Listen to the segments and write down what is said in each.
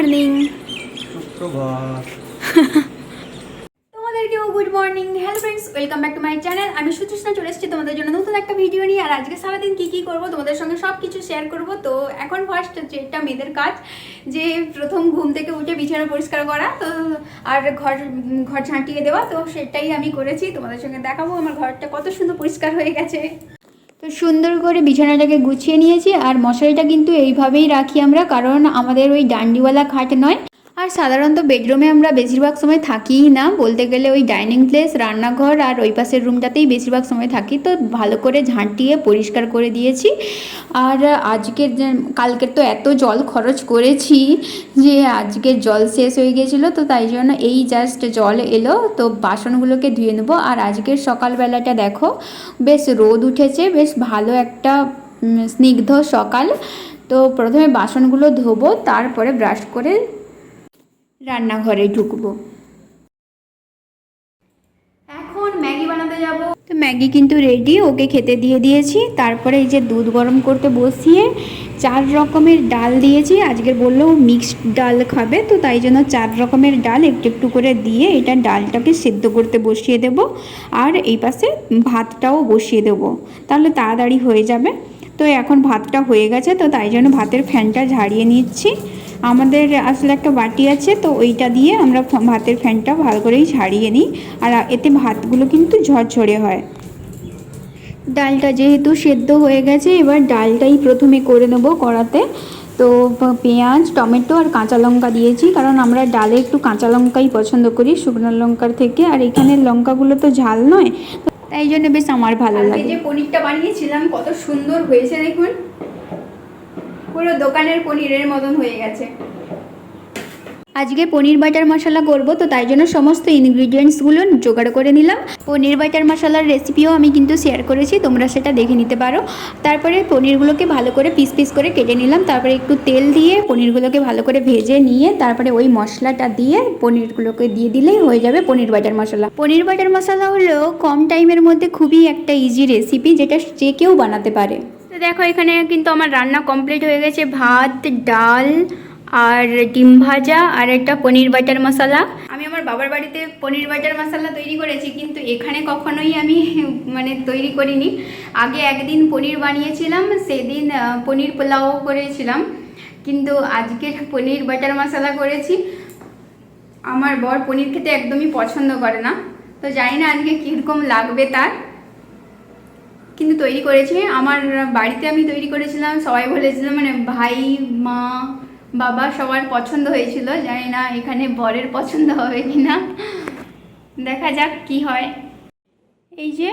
Morning good morning hello friends my channel আমি চলে এসেছি তোমাদের জন্য নতুন একটা ভিডিও নিয়ে, আর আজকে সারাদিন কী কী তোমাদের সঙ্গে সব কিছু শেয়ার করব। তো এখন ফার্স্ট মেয়েদের কাজ, যে প্রথম ঘুম থেকে উঠে বিছানা পরিষ্কার করা, তো আর ঘর ঘর দেওয়া, তো সেটাই আমি করেছি। তোমাদের সঙ্গে দেখাবো আমার ঘরটা কত সুন্দর পরিষ্কার হয়ে গেছে। তো সুন্দর করে বিছানাটাকে গুছিয়ে নিয়েছি আর মশারিটা কিন্তু এইভাবেই রাখি আমরা, কারণ আমাদের ওই ডান্ডিওয়ালা খাট নয়। আর সাধারণত বেডরুমে আমরা বেশিরভাগ সময় থাকিই না। বলতে গেলে ওই ডাইনিং প্লেস, রান্নাঘর আর ওই পাশের রুমটাতেই বেশিরভাগ সময় থাকি। তো ভালো করে ঝাঁটিয়ে পরিষ্কার করে দিয়েছি। আর আজকের কালকের তো এত জল খরচ করেছি যে আজকের জল শেষ হয়ে গিয়েছিল তো তাই জন্য এই জাস্ট জল এলো। তো বাসনগুলোকে ধুয়ে নেব। আর আজকের সকালবেলাটা দেখো, বেশ রোদ উঠেছে, বেশ ভালো একটা স্নিগ্ধ সকাল। তো প্রথমে বাসনগুলো ধোবো, তারপরে ব্রাশ করে রান্নাঘরে ঢুকবো। এখন ম্যাগি বানাতে যাব। তো ম্যাগি কিন্তু রেডি ওকে খেতে দিয়ে দিয়েছি। তারপরে এই যে দুধ গরম করতে বসিয়ে চার রকমের ডাল দিয়েছি। আজকে বলল মিক্সড ডাল খাবে তো তাই জন্য চার রকমের ডাল একটু একটু করে দিয়ে এটা ডালটাকে সেদ্ধ করতে বসিয়ে দেব। আর এই পাশে ভাতটাও বসিয়ে দেব। তাহলে তাড়াতাড়ি হয়ে যাবে। তো এখন ভাতটা হয়ে গেছে তো তাই জন্য ভাতের ফ্যানটা ঝাড়িয়ে নিচ্ছি। আমাদের আসলে একটা বাটি আছে তো ওইটা দিয়ে আমরা ভাতের ফ্যানটা ভালো করেই ছাড়িয়ে নিই। আর এতে ভাতগুলো কিন্তু ঝরঝরে হয়। ডালটা যেহেতু সেদ্ধ হয়ে গেছে এবার ডালটাই প্রথমে করে নেব কড়াতে। তো পেঁয়াজ টমেটো আর কাঁচা লঙ্কা দিয়েছি কারণ আমরা ডালে একটু কাঁচা লঙ্কাই পছন্দ করি শুকনো লঙ্কার থেকে। আর এখানে লঙ্কাগুলো তো ঝাল নয় তাই জন্য বেশ আমার ভালো লাগে। যে পনিরটা বানিয়েছিলাম কত সুন্দর হয়েছে দেখুন। পুরো দোকানের পনিরের মতন হয়ে গেছে। আজকে পনির বাটার মশলা করব, তো তাই জন্য সমস্ত ইনগ্রিডিয়েন্টসগুলো জোগাড় করে নিলাম। পনির বাটার মশলার রেসিপিও আমি কিন্তু শেয়ার করেছি, তোমরা সেটা দেখে নিতে পারো। তারপরে পনিরগুলোকে ভালো করে পিস পিস করে কেটে নিলাম। তারপরে একটু তেল দিয়ে পনিরগুলোকে ভালো করে ভেজে নিয়ে, তারপরে ওই মশলাটা দিয়ে পনিরগুলোকে দিয়ে দিলেই হয়ে যাবে পনির বাটার মশলা। পনির বাটার মশলা হলো কম টাইমের মধ্যে খুবই একটা ইজি রেসিপি যেটা যে কেউ বানাতে পারে। তো দেখো, এখানে কিন্তু আমার রান্না কমপ্লিট হয়ে গেছে। ভাত, ডাল আর ডিম ভাজা আর একটা পনির বাটার মশলা। আমি আমার বাবার বাড়িতে পনির বাটার মশলা তৈরি করেছি, কিন্তু এখানে কখনোই আমি মানে তৈরি করিনি। আগে একদিন পনির বানিয়েছিলাম, সেদিন পনির পোলাও করেছিলাম। কিন্তু আজকে পনির বাটার মশলা করেছি। আমার বর পনির খেতে একদমই পছন্দ করে না। তো জানি না আজকে কীরকম লাগবে তার। কিন্তু তৈরি করেছি। আমার বাড়িতে আমি তৈরি করেছিলাম, সবাই বলেছিল মানে ভাই, মা, বাবা সবার পছন্দ হয়েছিল। জানি না এখানে বরের পছন্দ হবে কি না দেখা যাক কি হয়। এই যে,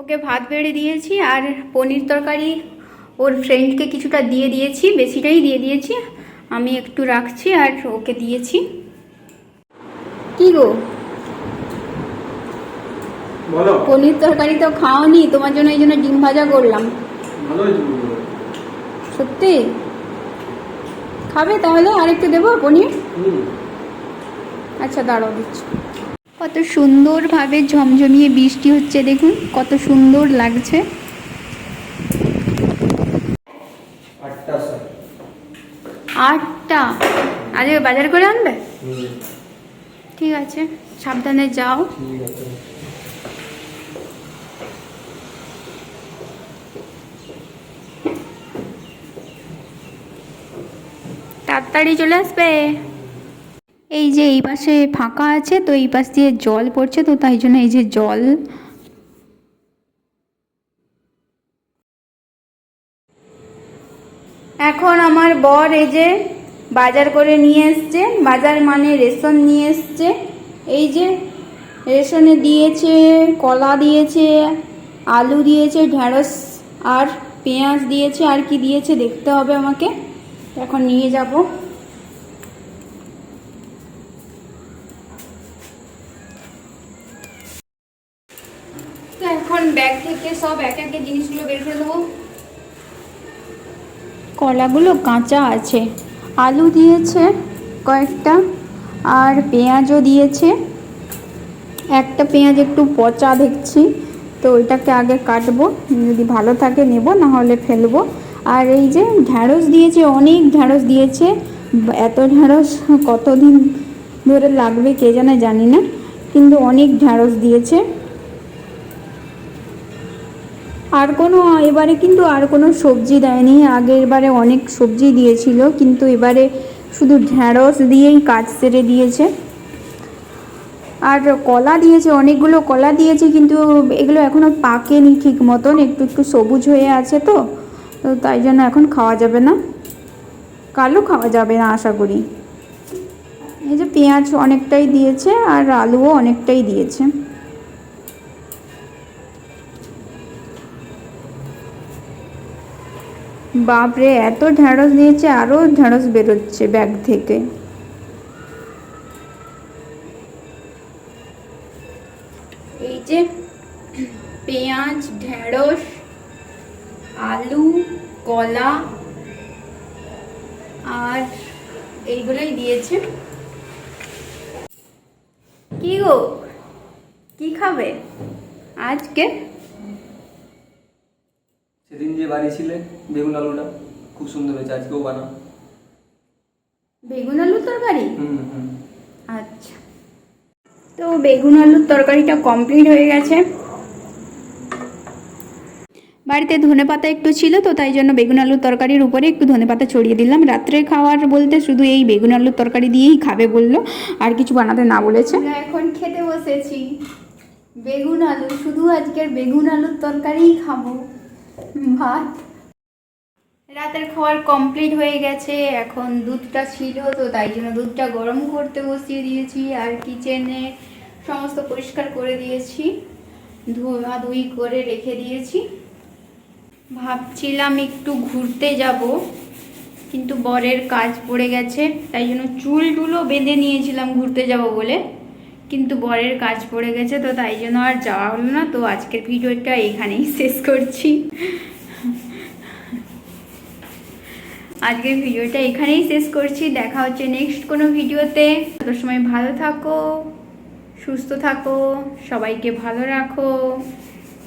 ওকে ভাত বেড়ে দিয়েছি আর পনির তরকারি ওর ফ্রেন্ডকে কিছুটা দিয়ে দিয়েছি, বেশিটাই দিয়ে দিয়েছি। আমি একটু রাখছি আর ওকে দিয়েছি। কি গো? পনির তরকারি তো খাওনি তোমার জন্য এই জন্য ডিম ভাজা করলাম। সত্যি? খাবে তাহলে? আরেকটু দেবো পনির? আচ্ছা দাঁড়াও দিচ্ছি। কত সুন্দরভাবে ঝমঝমিয়ে বৃষ্টি হচ্ছে দেখুন কত সুন্দর লাগছে। আটটা আজকে বাজার করে আনবে? ঠিক আছে সাবধানে যাও। তাড়াতাড়ি চলে আসবে। এই যে এই পাশে ফাঁকা আছে, তো এই পাশ দিয়ে জল পড়ছে তো, তাই জন্য এই যে জল। এখন আমার বর এই যে বাজার করে নিয়ে এসছে, বাজার মানে রেশন নিয়ে এসছে। এই যে রেশনে দিয়েছে, কলা দিয়েছে, আলু দিয়েছে ঢ্যাঁড়স আর পেঁয়াজ দিয়েছে, আর কি দিয়েছে দেখতে হবে আমাকে। এখন নিয়ে যাব। তো এখন ব্যাগ থেকে সব এক একে জিনিসগুলো বের করে দেবো কলাগুলো কাঁচা আছে। আলু দিয়েছে কয়েকটা, আর পেঁয়াজও দিয়েছে। একটা পেঁয়াজ একটু পচা দেখছি, তো ওইটাকে আগে কাটবো। যদি ভালো থাকে নেব না হলে ফেলব। আর এই যে ঢ্যাঁড়স দিয়েছে, অনেক ঢ্যাঁড়স দিয়েছে। এত ঢ্যাঁড়স কতদিন ধরে লাগবে কে জানে, জানি না। কিন্তু অনেক ঢ্যাঁড়স দিয়েছে। আর কোনো, এবারে কিন্তু আর কোনো সবজি দেয়নি। আগের বারে অনেক সবজি দিয়েছিল, কিন্তু এবারে শুধু ঢ্যাঁড়স দিয়েই কাজ সেরে দিয়েছে। আর কলা দিয়েছে, অনেকগুলো কলা দিয়েছে, কিন্তু এগুলো এখনও পাকেনি ঠিক মতন। একটু একটু সবুজ হয়ে আছে তো। তো তাই জন্য এখন খাওয়া যাবে না। কালো খাওয়া যাবে না আশা করি। এই যে পেঁয়াজ অনেকটাই দিয়েছে আর আলুও অনেকটাই দিয়েছে। বাপরে, এত ঢ্যাঁড়স দিয়েছে, আরও ঢ্যাঁড়স বেরোচ্ছে ব্যাগ থেকে। এই যে পেঁয়াজ ঢ্যাঁড়স আলু কলা আর এইগুলোই দিয়েছে। কি গো? কি খাবে আজকে? সেদিন যে বানিয়েছিলে বেগুন আলুটা খুব সুন্দর হয়েছে আজকেও বানাও। বেগুন আলুর তরকারি? আচ্ছা। তো বেগুন আলুর তরকারিটা কমপ্লিট হয়ে গেছে। বাড়িতে ধনে পাতা একটু ছিল তো, তাই জন্য বেগুন আলুর তরকারির উপরে একটু ধনে পাতা ছড়িয়ে দিলাম। রাত্রে খাওয়ার বলতে শুধু এই বেগুন আলুর তরকারি দিয়েই খাবে বলল, আর কিছু বানাতে না বলেছে। এখন খেতে বসেছি। বেগুন আলু, শুধু আজকের বেগুন আলুর তরকারিই খাব। ভাত। রাতের খাওয়ার কমপ্লিট হয়ে গেছে, এখন দুধটা ছিল তো, তাই জন্য দুধটা গরম করতে বসিয়ে দিয়েছি, আর কিচেনে সমস্ত পরিষ্কার করে দিয়েছি। ধোয়া ধুই করে রেখে দিয়েছি। ভাবছিলাম একটু ঘুরতে যাব, কিন্তু বরের কাজ পড়ে গেছে, তাই জন্য চুল টুলও বেঁধে নিয়েছিলাম ঘুরতে যাব বলে। কিন্তু বরের কাজ পড়ে গেছে তো তাই জন্য আর যাওয়া হলো না, তো আজকের ভিডিওটা এখানেই শেষ করছি। আজকের ভিডিওটা এখানেই শেষ করছি, দেখা হচ্ছে নেক্সট কোনো ভিডিওতে। তত সময় ভালো থাকো, সুস্থ থাকো, সবাইকে ভালো রাখো।